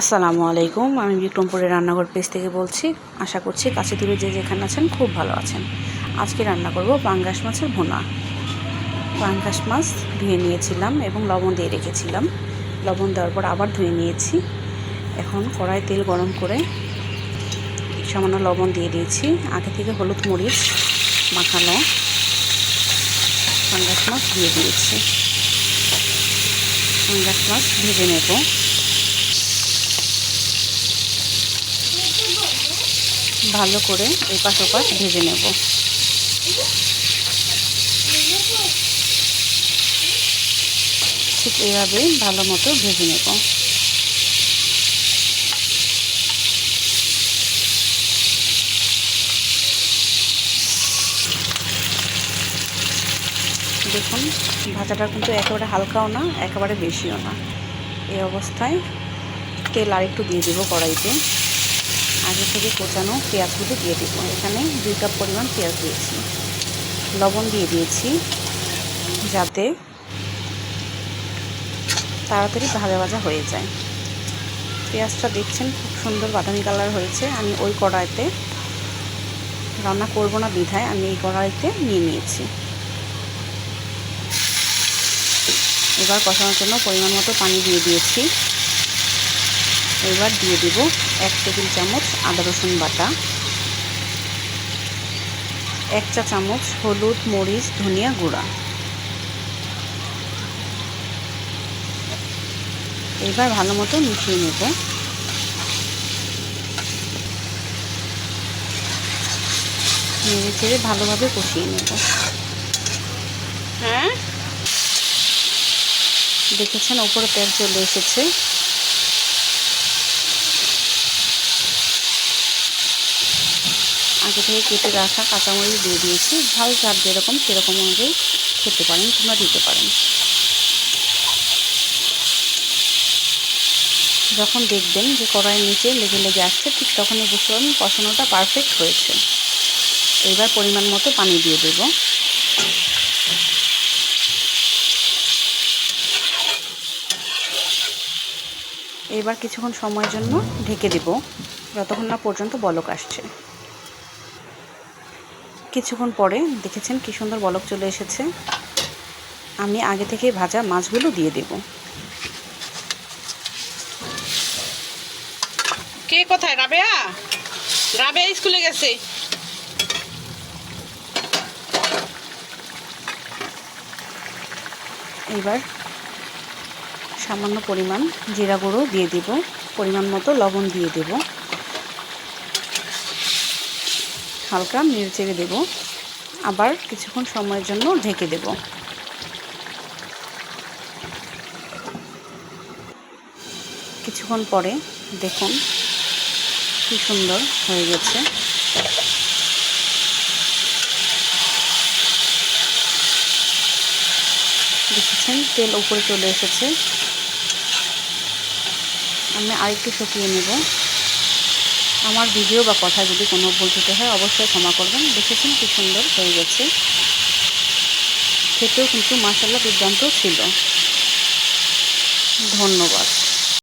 আসসালামু আলাইকুম। আমি বিক্রমপুরের রান্নাঘর পেজ থেকে বলছি, আশা করছি কাছে দূরে যে যেখানে আছেন খুব ভালো আছেন। আজকে রান্না করব পাঙ্গাস মাছের ভোনা। পাঙ্গাস মাছ ধুয়ে নিয়েছিলাম এবং লবণ দিয়ে রেখেছিলাম। লবণ দেওয়ার পর আবার ধুয়ে নিয়েছি। এখন কড়াই তেল গরম করে সামান্য লবণ দিয়ে দিয়েছি। আগে থেকে হলুদ মরিচ মাখানো পাঙ্গাস মাছ দিয়ে দিয়েছি। পাঙ্গাস মাছ ভেজে নেব। ভালো করে এপাশ ওপাশ ভেজে নেব। ঠিক এইভাবেই ভালো মতো ভেজে নেব। দেখুন, ভাজাটা কিন্তু একেবারে হালকাও না, একেবারে বেশিও না। এই অবস্থায় তেল আর একটু দিয়ে দেবো কড়াইতে। আগে থেকে কোচানো পেঁয়াজগুলো দিয়ে দেবো। এখানে দুই কাপ পরিমাণ পেঁয়াজ দিয়েছি। লবণ দিয়ে দিয়েছি যাতে তাড়াতাড়ি ভাজা ভাজা হয়ে যায়। পেঁয়াজটা দেখছেন খুব সুন্দর বাদামি কালার হয়েছে। আমি ওই কড়াইতে রান্না করব না বিধায় আমি এই কড়াইতে নিয়ে নিয়েছি। এবার কষানোর জন্য পরিমাণ মতো পানি দিয়ে দিয়েছি। এবার দিয়ে দিব এক টেবিল চামচ আদা রসুন বাটা এক চা চামচ হলুদ মরিচ ধনিয়া গুঁড়া। এবার ভালো মতো মিশিয়ে নেব। নেড়ে চেড়ে ভালোভাবে কষিয়ে নেব। হ্যাঁ? দেখেছেন ওপরে তেল চলে এসেছে। আগে থেকে কেটে রাখা কাঁচামরিচ দিয়ে দিয়েছি। ঝাল ঝাল যেরকম, সেরকম অনুযায়ী খেতে পারেন কিংবা দিতে পারেন। যখন দেখবেন যে কড়াইয়ের নিচে লেগে লেগে আসছে, ঠিক তখনই বুঝতে পারবেন কষানোটা পারফেক্ট হয়েছে। এবার পরিমাণ মতো পানি দিয়ে দেব। এবার কিছুক্ষণ সময়ের জন্য ঢেকে দেব, যতক্ষণ না পর্যন্ত বলক আসছে। কিছুক্ষণ পরে দেখেছেন কি সুন্দর বলক চলে এসেছে। আমি আগে থেকে ভাজা মাছগুলো দিয়ে দেব। কে কোথায়? রাবেয়া? রাবেয়া স্কুলে গেছে। এবার সামান্য পরিমাণ জিরা গুঁড়ো দিয়ে দেব। পরিমাণ মতো লবণ দিয়ে দেব। হালকা নেড়ে দেবো। আবার কিছুক্ষণ সময়ের জন্য ঢেকে দেব। কিছুক্ষণ পরে দেখুন কি সুন্দর হয়ে গেছে। দেখেছেন? তেল উপরে চলে এসেছে। আমি আরেকটু শুকিয়ে নেব। আমার ভিডিও বা কথা যদি কোনো ভুল ত্রুটি হয়, অবশ্যই ক্ষমা করবেন। দেখেছেন কি সুন্দর হয়ে গেছে। খেতেও কিন্তু মাসাল্লা দুর্দান্ত ছিল। ধন্যবাদ।